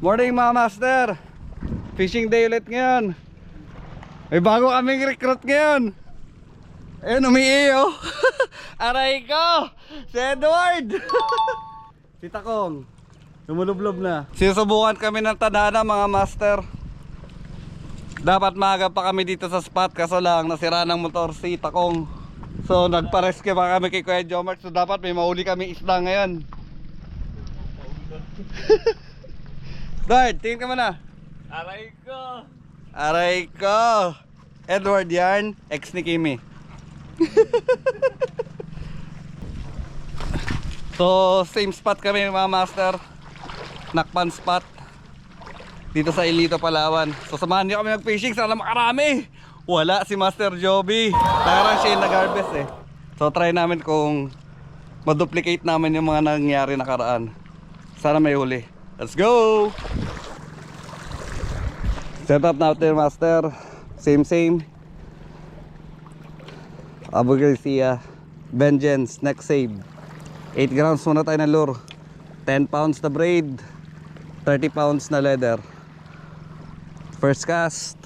Morning mga master. Fishing day ulit ngayon. May bago kaming recruit ngayon. Ayun umiiyo. Aray ko! Si Edward! Si Takong. Lumulublob na. Sinusubukan kami ng tadhana mga master. Dapat maaga pa kami dito sa spot Kaso lang nasira ng motor si Takong. So nagpa-rescue pa kami kay Kuya Jomar So dapat may mauli kami isda ngayon Dart, tingin ka muna. Aray ko! Aray ko. Edward Yarn, ex ni Kimi. so, same spot kami mga master. Nakpan spot. Dito sa Ilito, Palawan. So, samahan niyo kami mag-fishing. Sana makarami. Wala si Master Joby. Parang siya yung nag-harvest eh. So, try namin kung maduplicate namin yung mga nangyari nakaraan. Sana may huli. Let's go! Set up natin master. Same same. Abu Garcia. Vengeance. Next save. 8 grams muna tayo ng lure. 10 pounds na braid. 30 pounds na leather. First cast.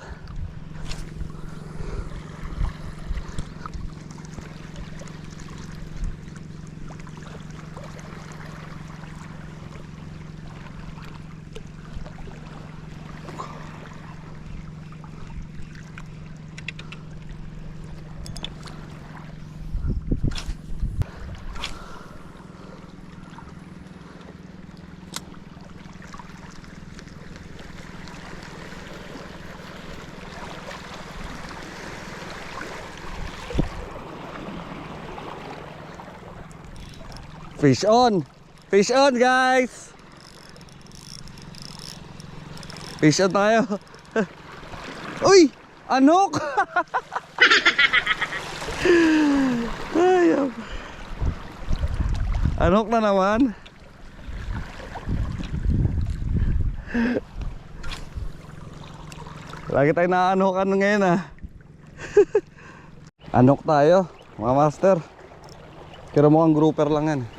Fish on. Fish on guys. Fish on tayo. Uy! Anok! Ayaw. Anok na naman. Lagi tayo naanokan ngayon ah. Anok tayo, mga master. Pero mukhang grouper lang yan.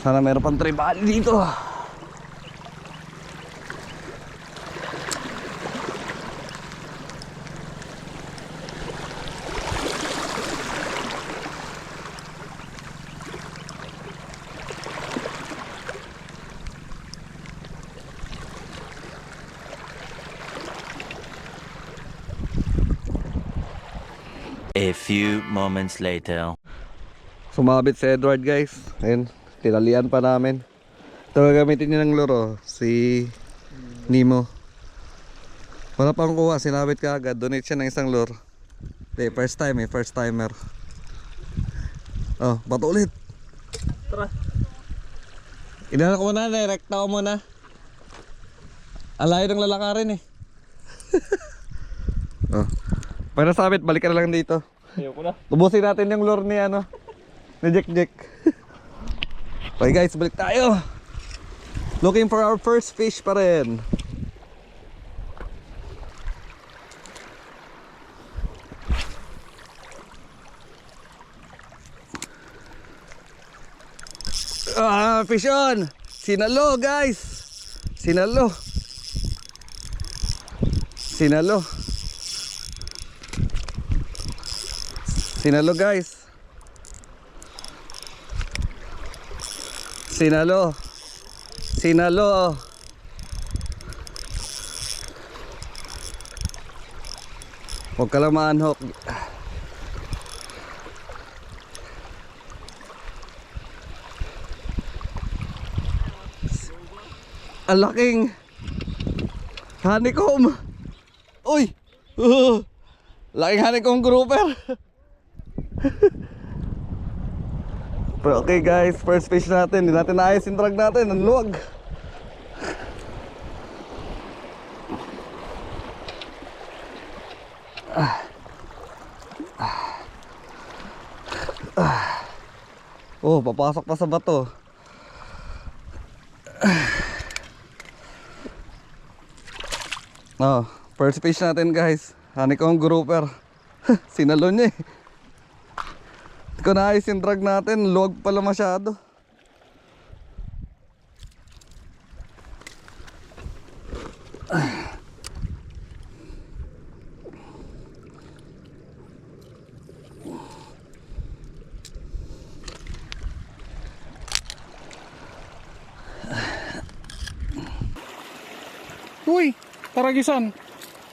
Sana meron pang tribal dito. A few moments later. Sumabit si Edward guys. Ayun, tinalian pa namin. Ito gagamitin niya ng luro, si Nemo. Wala pang kuha, sinabit ka agad. Donate siya ng isang lure. Hindi, first time eh, first timer. Oh, bato ulit. Tara. Inanak ko muna, direkta ko muna. Alayo ng lalakarin eh. oh. Pag nasabit, balik ka na lang dito. Ayoko na. Tubusin natin yung lure ni ano Ni Jack Jack Okay guys, balik tayo Looking for our first fish pa rin Ah, fish on! Sinalo guys! Sinalo! Sinalo! Sinalo guys. Sinalo. Sinalo. Huwag ka lang maanhok. Ang laking honeycomb. Uy! Uh, laking honeycomb grouper. Pero okay guys, first fish natin. Hindi natin naayos yung drag natin. Ang luwag. Oh, papasok pa sa bato. Oh, first fish natin guys. Honeycomb grouper. Sinalo niya eh. Hindi ko naayos yung drag natin. Luwag pala masyado. Uy, taragisan.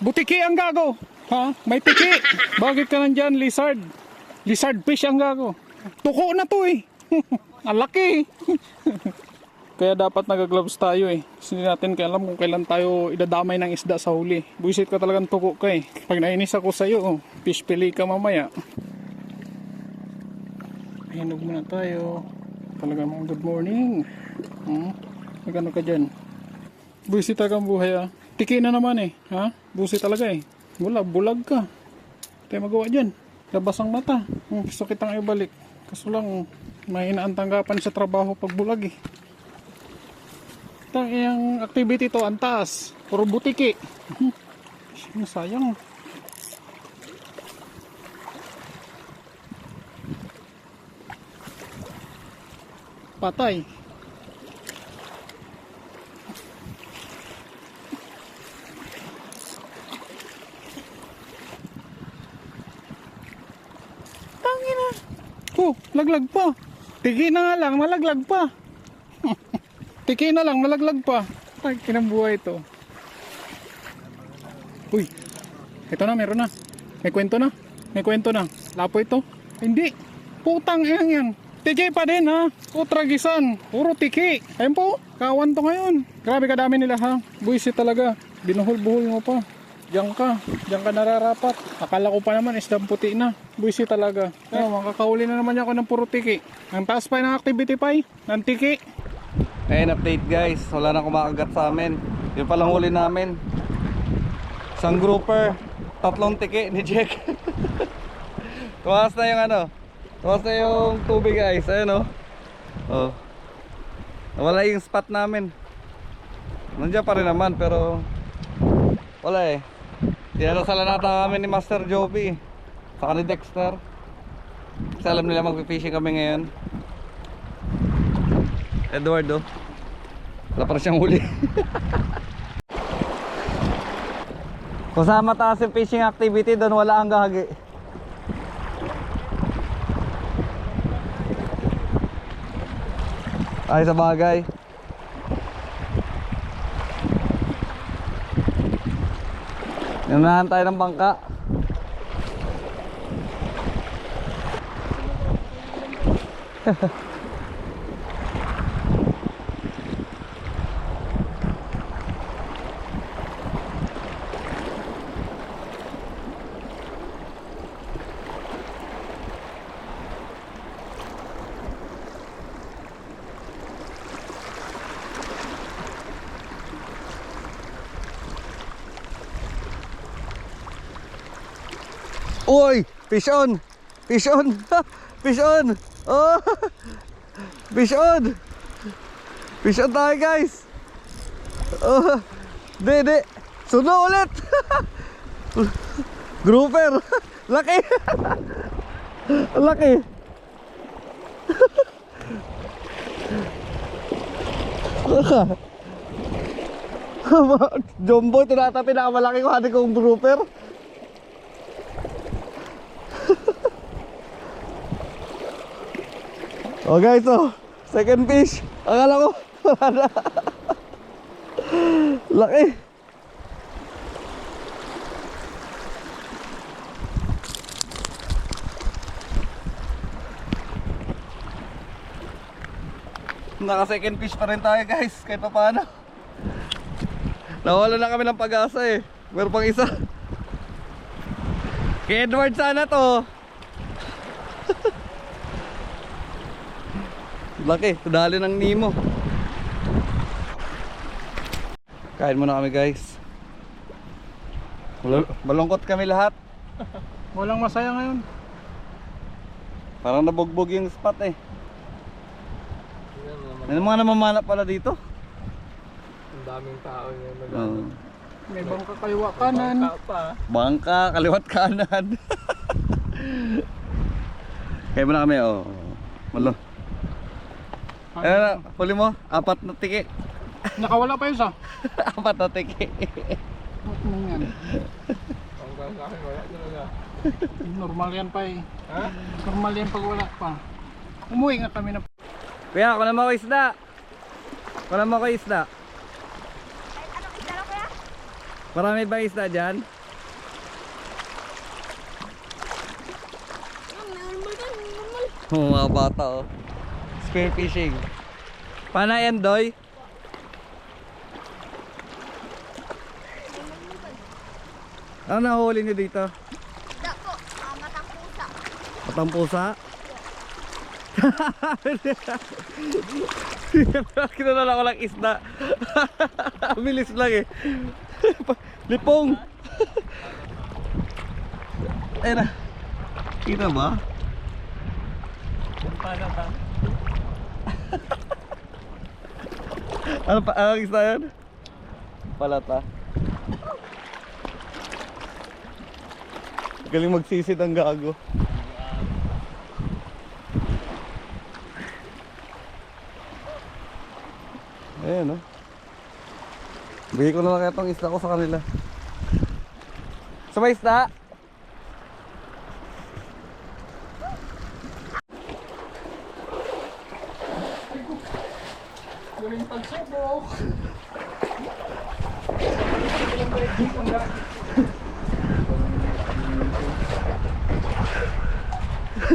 Butiki ang gago. Ha? May tiki. Bakit ka nandyan, lizard? Lizard fish ang gago. Tuko na to eh. ang laki. Kaya dapat nagagloves tayo eh. Kasi hindi natin alam kung kailan tayo idadamay ng isda sa huli. Buisit ka talagang tuko ka eh. Pag nainis ako sa'yo, oh, fish pili ka mamaya. Hinog muna tayo. Talaga mga good morning. Hmm? Magano ka dyan? Busi talagang buhay ah. Tiki na naman eh. Ha? Busi talaga eh. Wala, bulag ka. Tayo magawa dyan. Labas ang mata. Hmm, gusto kitang ibalik. Kaso lang, mahina ang tanggapan sa trabaho pag bulag eh. Tang iyang activity to, ang taas. Puro butiki. Hmm. Sayang. Patay. Oh, laglag pa. Tigi na nga lang, malaglag pa. Tiki na lang, malaglag pa. Ay, kinambuhay ito. Uy, ito na, meron na. May kwento na. May kwento na. Lapo ito. Hindi. Putang yan yan. Tiki pa din ha. O tragisan. Puro tiki. Ayun po. Kawan to ngayon. Grabe kadami nila ha. Buisit talaga. Binuhol-buhol mo pa. Diyan ka. Diyan ka nararapat. Akala ko pa naman isdang puti na. Buisit talaga. Ayun, makakahuli na naman ako ng puro tiki. Ang taas pa ng activity pa eh. Ng tiki. Ayun, update guys. Wala na kumakagat sa amin. Yung palang huli namin. Isang grouper. Tatlong tiki ni Jack. Tumakas na yung ano. Tumakas na yung tubig guys. Ayun oh. Oh. Wala yung spot namin. Nandiyan pa rin naman pero wala eh. Tinanong nata kami ni Master Joby. Saka ni Dexter. Kasi alam nila magpipishing kami ngayon. Eduardo. Wala pa siyang huli. Kung sa mataas yung fishing activity, doon wala ang gagi. Ay sa bagay. Nanahan tayo ng bangka. Uy! Fish on! Fish on! Fish on! Oh! Fish on! Fish on tayo guys! Oh! Di, di! Suno ulit! Grouper! Laki! Laki! Jumbo, ito na ata pinakamalaki ko hati kong grouper. Oh guys, oh, second fish. Akala ko, wala na. Laki. Naka second fish pa rin tayo guys, kahit pa paano. Nawala na kami ng pag-asa eh. Meron pang isa. Kay Edward sana to. Laki, dali ng Nemo. Kain muna kami guys. Mal- Malungkot kami lahat. Walang masaya ngayon. Parang nabugbog yung spot eh. May mga namamana pala dito. Ang daming tao yun. Oo. May bangka kaliwa kanan. pa. Bangka, kaliwat kanan. Kaya muna kami oh. Malo. Ayun na, huli mo, apat na tiki. Nakawala pa yun sa. Apat na tiki. Huwag mo yan. Normal yan pa eh. Ha? Normal yan pag wala pa. Umuwi nga kami na. Kuya, kunan mo ko isda. Kunan mo ko isda. Marami ba isda dyan? Oo, mga bata oh. Spear fishing. Paano yan, Doy? Ano nahuli niyo dito? Isda po, ah, matang pusa. Matang pusa? Kinalala ko lang isda. Ang Bilis lang eh. Lipong. Ayun na. Kita ba? Paano ba? Ano pa? Anong isda yan? Palata. Galing magsisid ang gago. Ayan oh. Bigay ko na lang kaya itong isda ko sa kanila. Sa may isda? Galing pagsubok.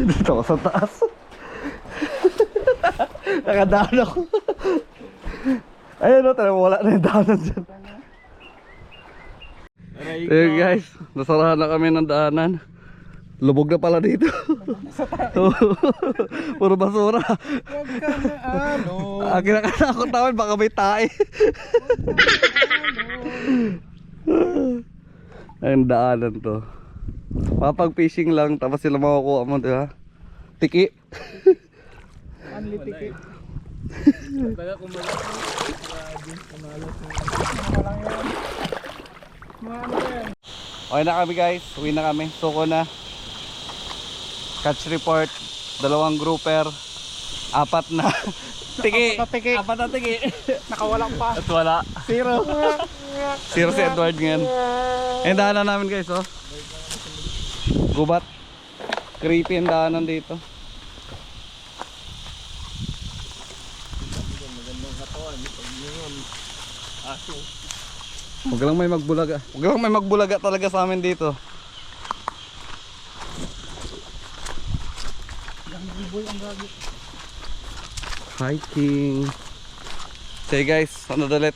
Dito ako sa taas. Nakadaan ako. Ayun o, talagang wala na yung daanan dyan. Ayun guys, nasarahan na kami ng daanan. Lubog na pala dito. Puro basura. Huwag ka na ano. Ang kinakatakot namin, baka may tae. Ang daanan to. Mapag fishing lang, tapos sila makukuha mo, di ba? Tiki. Only. Mga ano yan. Okay na kami guys, uwi na kami. Suko na. Catch report, dalawang grouper, apat na tiki. Apat na tiki. Apat na tiki. Nakawala pa. At wala. Zero. Zero si Edward ngayon. Yung daanan namin guys, oh. Gubat. Creepy yung daanan dito. Huwag lang may magbulaga. Huwag lang may magbulaga talaga sa amin dito. Hiking. Say guys, ano dalit?